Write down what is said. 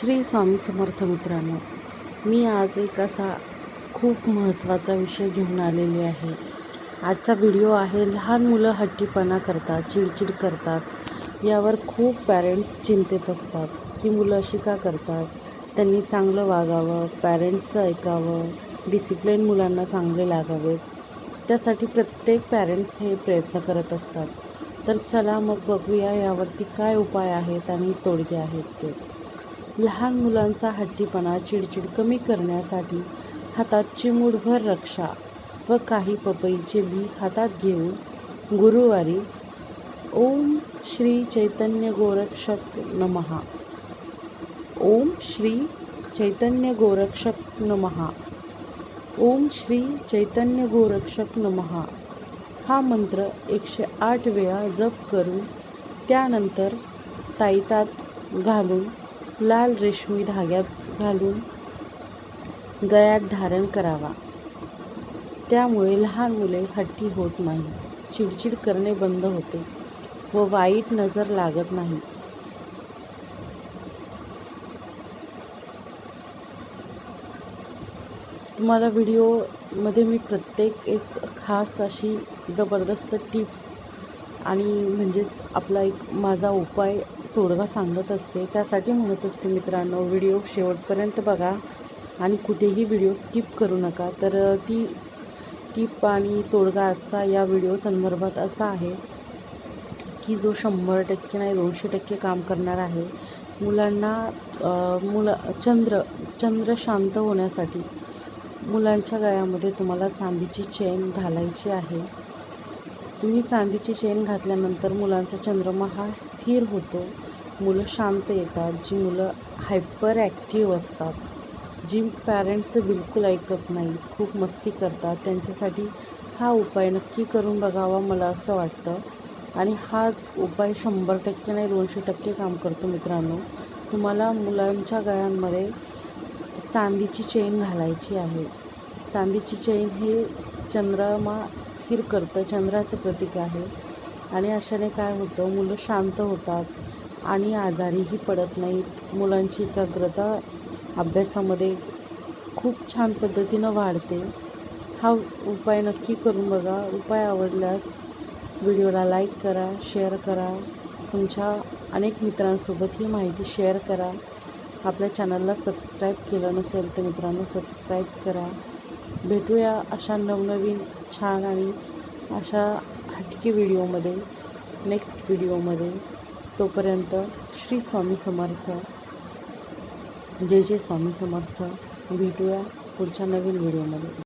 श्री स्वामी समर्थ मित्रांनो मी आज एक असा खूप महत्त्वाचा विषय घेऊन आलेली आहे. आजचा व्हिडिओ आहे लहान मुलं हट्टीपणा करतात चिडचिड करतात. यावर खूप पॅरेंट्स चिंतेत असतात की मुलं अशी का करतात? त्यांनी चांगलं वागावं पॅरेंट्सचं ऐकावं डिसिप्लिन मुलांना चांगले लागावेत. त्यासाठी प्रत्येक पॅरेंट्स हे प्रयत्न करत असतात. तर चला मग बघूया यावरती काय उपाय आहेत आणि तोडगे आहेत ते. लहान मुलांचा हट्टीपणा चिडचिड कमी करण्यासाठी हातात चिमूटभर रक्षा व काही पपईचे बी हातात घेऊन गुरुवारी ओम श्री चैतन्य गोरक्षक नमहा ओम श्री चैतन्य गोरक्षक नमहा ओम श्री चैतन्य गोरक्षक नमहा हा मंत्र एकशे आठ वेळा जप करून त्यानंतर ताईतात घालून लाल रेशमी धाग्यात घालून गळ्यात धारण करावा. त्यामुळे लहान मुले हट्टी होत नाही चिडचिड करणे बंद होते व वाईट नजर लागत नाही. तुम्हाला व्हिडिओमध्ये मी प्रत्येक एक खास अशी जबरदस्त टीप आणि म्हणजेच आपला एक माझा उपाय तोडगा सांगत असते. त्यासाठी म्हणत असते मित्रांनो व्हिडिओ शेवटपर्यंत बघा आणि कुठेही व्हिडिओ स्किप करू नका. तर ती टीप आणि तोडगा आजचा या व्हिडिओ संदर्भात असा आहे की जो शंभर टक्के नाही दोनशे टक्के काम करणार आहे. मुलांना मुलं चंद्र चंद्र शांत होण्यासाठी मुलांच्या गळ्यामध्ये तुम्हाला चांदीची चेन घालायची आहे. तुम्ही चांदीची चेन घातल्यानंतर मुलांचा चंद्रमा हा स्थिर होतो. मुलं शांत येतात. जी मुलं हायपर ॲक्टिव्ह असतात जी पॅरेंट्स बिलकुल ऐकत नाहीत खूप मस्ती करतात त्यांच्यासाठी हा उपाय नक्की करून बघावा मला असं वाटतं. आणि हा उपाय शंभर टक्के नाही दोनशे टक्के काम करतो मित्रांनो. तुम्हाला मुलांच्या गळ्यांमध्ये चांदीची चेन घालायची आहे. चांदीची चेन हे चंद्रमा स्थिर करतं. चंद्राचं प्रतीक आहे. आणि अशाने काय होतं? मुलं शांत होतात आणि आजारीही पडत नाहीत. मुलांची एकाग्रता अभ्यासामध्ये खूप छान पद्धतीनं वाढते. हा उपाय नक्की करून बघा. उपाय आवडल्यास व्हिडिओला लाईक करा शेअर करा. तुमच्या अनेक मित्रांसोबत ही माहिती शेअर करा. आपल्या चॅनलला सबस्क्राईब केलं नसेल तर मित्रांनो सबस्क्राईब करा. भेटूया अशा नवनवीन छान आणि अशा हटके व्हिडिओमध्ये नेक्स्ट व्हिडिओमध्ये. तोपर्यंत श्री स्वामी समर्थ. जय जय स्वामी समर्थ. भेटूया पुढच्या नवीन व्हिडिओमध्ये.